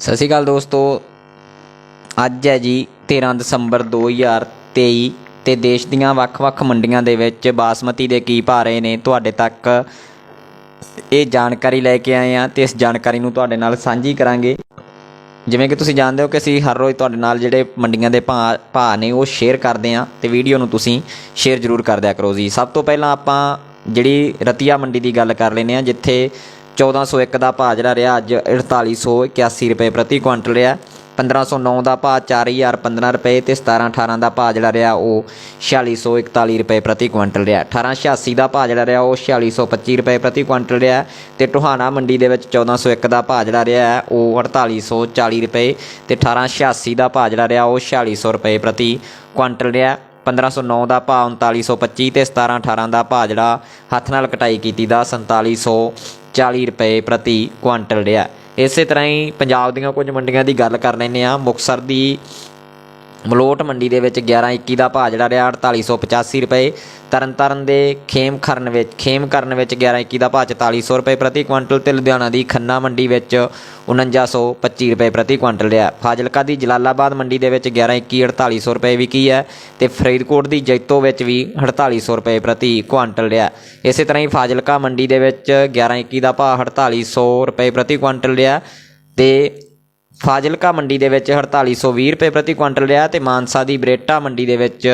ਸਤਿ ਸ਼੍ਰੀ ਅਕਾਲ ਦੋਸਤੋ। ਅੱਜ ਹੈ ਜੀ 13 ਦਸੰਬਰ 2023 ਤੇ ਦੇਸ਼ ਦੀਆਂ ਵੱਖ-ਵੱਖ ਮੰਡੀਆਂ ਦੇ ਵਿੱਚ ਬਾਸਮਤੀ ਦੇ ਕੀ ਭਾਅ ਰਹੇ ਨੇ ਤੁਹਾਡੇ ਤੱਕ ਇਹ ਜਾਣਕਾਰੀ ਲੈ ਕੇ ਆਏ ਆ ਤੇ ਇਸ ਜਾਣਕਾਰੀ ਨੂੰ ਤੁਹਾਡੇ ਨਾਲ ਸਾਂਝੀ ਕਰਾਂਗੇ। ਜਿਵੇਂ ਕਿ ਤੁਸੀਂ ਜਾਣਦੇ ਹੋ ਕਿ ਅਸੀਂ ਹਰ ਰੋਜ਼ ਤੁਹਾਡੇ ਨਾਲ ਜਿਹੜੇ ਮੰਡੀਆਂ ਦੇ ਭਾਅ ਭਾਅ ਨੇ ਉਹ ਸ਼ੇਅਰ ਕਰਦੇ ਆ ਤੇ ਵੀਡੀਓ ਨੂੰ ਤੁਸੀਂ ਸ਼ੇਅਰ ਜ਼ਰੂਰ ਕਰ ਦਿਆ ਕਰੋ ਜੀ। ਸਭ ਤੋਂ ਪਹਿਲਾਂ ਆਪਾਂ ਜਿਹੜੀ ਰਤੀਆ ਮੰਡੀ ਦੀ ਗੱਲ ਕਰ ਲੈਨੇ ਆ ਜਿੱਥੇ 1401 ਦਾ ਭਾਅ ਜਿਹੜਾ ਰਿਹਾ, ਅੱਜ 4881 ਰੁਪਏ ਪ੍ਰਤੀ ਕੁਇੰਟਲ ਰਿਹਾ। 1509 ਦਾ ਭਾਅ 4015 ਰੁਪਏ ਤੇ 1718 ਦਾ ਭਾਅ ਜਿਹੜਾ ਰਿਹਾ, ਉਹ 4641 ਰੁਪਏ ਪ੍ਰਤੀ ਕੁਇੰਟਲ ਰਿਹਾ। 1886 ਦਾ ਭਾਅ ਜਿਹੜਾ ਰਿਹਾ, ਉਹ 4625 ਰੁਪਏ ਪ੍ਰਤੀ ਕੁਇੰਟਲ ਰਿਹਾ ਤੇ ਟੋਹਾਣਾ ਮੰਡੀ ਦੇ ਵਿੱਚ 1401 ਦਾ ਭਾਅ ਜਿਹੜਾ ਰਿਹਾ ਹੈ ਉਹ 4840 ਰੁਪਏ ਤੇ 1886 ਦਾ ਭਾਅ ਜਿਹੜਾ ਰਿਹਾ, ਉਹ 4600 ਰੁਪਏ ਪ੍ਰਤੀ ਕੁਇੰਟਲ ਰਿਹਾ। 1509 ਦਾ ਭਾਅ 3925 ਤੇ 1718 ਦਾ ਭਾਅ ਜਿਹੜਾ ਹੱਥ ਨਾਲ ਕਟਾਈ ਕੀਤੀ ਦਾ 4740 ਰੁਪਏ ਪ੍ਰਤੀ ਕੁਇੰਟਲ ਰਿਹਾ। ਇਸੇ ਤਰ੍ਹਾਂ ਹੀ ਪੰਜਾਬ ਦੀਆਂ ਕੁਝ ਮੰਡੀਆਂ ਦੀ ਗੱਲ ਕਰ ਲੈਂਦੇ ਆ ਮੁਕਸਰ ਦੀ ਮਲੋਟ ਮੰਡੀ ਦੇ ਵਿੱਚ 1121 ਦਾ ਭਾਅ ਜਿਹੜਾ ਰਿਹਾ 4885 ਰੁਪਏ। ਤਰਨਤਾਰਨ ਦੇ ਖੇਮਖਰਨ ਵਿੱਚ, ਖੇਮ ਕਰਨ ਵਿੱਚ 1121 ਦਾ ਭਾਅ 4400 ਰੁਪਏ ਪ੍ਰਤੀ ਕੁਇੰਟਲ ਤੇ ਲੁਧਿਆਣਾ ਦੀ ਖੰਨਾ ਮੰਡੀ ਵਿੱਚ 4925 ਰੁਪਏ ਪ੍ਰਤੀ ਕੁਇੰਟਲ ਰਿਹਾ। ਫਾਜ਼ਿਲਕਾ ਦੀ ਜਲਾਲਾਬਾਦ ਮੰਡੀ ਦੇ ਵਿੱਚ 1121 4800 ਰੁਪਏ ਵਿਕੀ ਹੈ ਤੇ ਫਰੀਦਕੋਟ ਦੀ ਜੈਤੋ ਵਿੱਚ ਵੀ 4800 ਰੁਪਏ ਪ੍ਰਤੀ ਕੁਇੰਟਲ ਰਿਹਾ। ਇਸੇ ਤਰ੍ਹਾਂ ਹੀ ਫਾਜ਼ਿਲਕਾ ਮੰਡੀ ਦੇ ਵਿੱਚ 1121 ਦਾ ਭਾਅ 4800 ਰੁਪਏ ਪ੍ਰਤੀ ਕੁਇੰਟਲ ਰਿਹਾ ਤੇ ਫਾਜ਼ਿਲਕਾ ਮੰਡੀ ਦੇ ਵਿੱਚ 4820 ਰੁਪਏ ਪ੍ਰਤੀ ਕੁਇੰਟਲ ਰਿਹਾ ਤੇ ਮਾਨਸਾ ਦੀ ਬਰੇਟਾ ਮੰਡੀ ਦੇ ਵਿੱਚ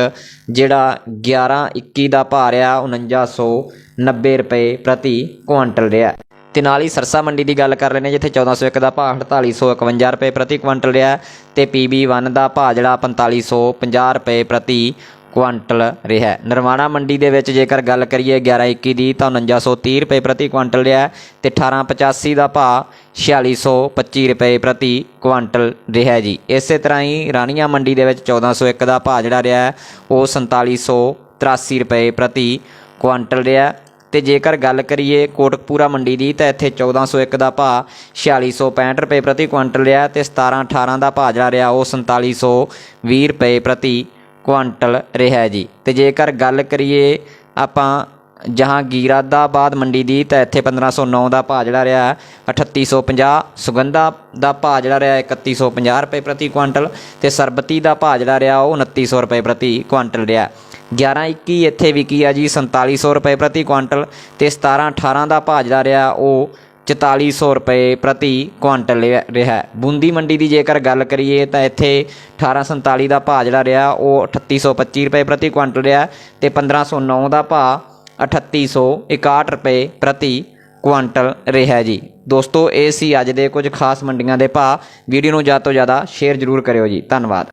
ਜਿਹੜਾ 1121 ਦਾ ਭਾਅ ਰਿਹਾ 4990 ਰੁਪਏ ਪ੍ਰਤੀ ਕੁਇੰਟਲ ਰਿਹਾ। ਤੇ ਨਾਲ ਹੀ ਸਰਸਾ ਮੰਡੀ ਦੀ ਗੱਲ ਕਰ ਲੈਨੇ ਜਿੱਥੇ 1401 ਦਾ ਭਾਅ 4851 ਰੁਪਏ ਪ੍ਰਤੀ ਕੁਇੰਟਲ ਰਿਹਾ ਤੇ PB1 ਦਾ ਭਾਅ ਜਿਹੜਾ 4550 ਰੁਪਏ ਪ੍ਰਤੀ ਕੁਆਂਟਲ ਰਿਹਾ ਨਰਵਾਣਾ ਮੰਡੀ ਦੇ ਵਿੱਚ ਜੇਕਰ ਗੱਲ ਕਰੀਏ 1121 ਦੀ, ਤਾਂ 4930 ਰੁਪਏ ਪ੍ਰਤੀ ਕੁਆਂਟਲ ਰਿਹਾ ਤੇ 1885 ਦਾ ਭਾਅ 4625 ਰੁਪਏ ਪ੍ਰਤੀ ਕੁਆਂਟਲ ਰਿਹਾ ਜੀ। ਇਸੇ ਤਰ੍ਹਾਂ ਹੀ ਰਾਣੀਆਂ ਮੰਡੀ ਦੇ ਵਿੱਚ 1401 ਦਾ ਭਾਅ ਜਿਹੜਾ ਰਿਹਾ ਉਹ 4783 ਰੁਪਏ ਪ੍ਰਤੀ ਕੁਆਂਟਲ ਰਿਹਾ ਤੇ ਜੇਕਰ ਗੱਲ ਕਰੀਏ ਕੋਟਕਪੂਰਾ ਮੰਡੀ ਦੀ, ਤਾਂ ਇੱਥੇ 1401 ਦਾ ਭਾਅ 4665 ਰੁਪਏ ਪ੍ਰਤੀ ਕੁਇੰਟਲ ਰਿਹਾ ਤੇ 1718 ਦਾ ਭਾਅ ਜਿਹੜਾ ਰਿਹਾ, ਉਹ 4720 ਰੁਪਏ ਪ੍ਰਤੀ ਕੁਆਂਟਲ ਰਿਹਾ ਜੀ। ਅਤੇ ਜੇਕਰ ਗੱਲ ਕਰੀਏ ਆਪਾਂ ਜਹਾਂਗੀਰਾਦਾਬਾਦ ਮੰਡੀ ਦੀ, ਤਾਂ ਇੱਥੇ 1509 ਦਾ ਭਾਅ ਜਿਹੜਾ ਰਿਹਾ 3850 ਸੁਗੰਧਾ ਦਾ ਭਾਅ ਜਿਹੜਾ ਰਿਹਾ 3150 ਰੁਪਏ ਪ੍ਰਤੀ ਕੁਆਂਟਲ, ਤੇ ਸਰਬਤੀ ਦਾ ਭਾਅ ਜਿਹੜਾ ਰਿਹਾ ਉਹ 2900 ਰੁਪਏ ਪ੍ਰਤੀ ਕੁਆਂਟਲ ਰਿਹਾ 1121 ਇੱਥੇ ਵਿਕੀ ਆ ਜੀ 4700 ਰੁਪਏ ਪ੍ਰਤੀ ਕੁਇੰਟਲ ਤੇ 1718 ਦਾ ਭਾਅ ਜਿਹੜਾ ਰਿਹਾ ਉਹ 4400 ਰੁਪਏ ਪ੍ਰਤੀ ਕੁਇੰਟਲ ਲਿਆ- ਰਿਹਾ ਬੂੰਦੀ ਮੰਡੀ ਦੀ ਜੇਕਰ ਗੱਲ ਕਰੀਏ ਤਾਂ ਇੱਥੇ 1847 ਦਾ ਭਾਅ ਜਿਹੜਾ ਰਿਹਾ, ਉਹ 3825 ਰੁਪਏ ਪ੍ਰਤੀ ਕੁਇੰਟਲ ਰਿਹਾ ਤੇ 1509 ਦਾ ਭਾਅ 3861 ਰੁਪਏ ਪ੍ਰਤੀ ਕੁਇੰਟਲ ਰਿਹਾ ਜੀ। ਦੋਸਤੋ, ਇਹ ਸੀ ਅੱਜ ਦੇ ਕੁਝ ਖਾਸ ਮੰਡੀਆਂ ਦੇ ਭਾਅ। ਵੀਡੀਓ ਨੂੰ ਜ਼ਿਆਦਾ ਤੋਂ ਜ਼ਿਆਦਾ ਸ਼ੇਅਰ ਜ਼ਰੂਰ ਕਰਿਓ ਜੀ। ਧੰਨਵਾਦ।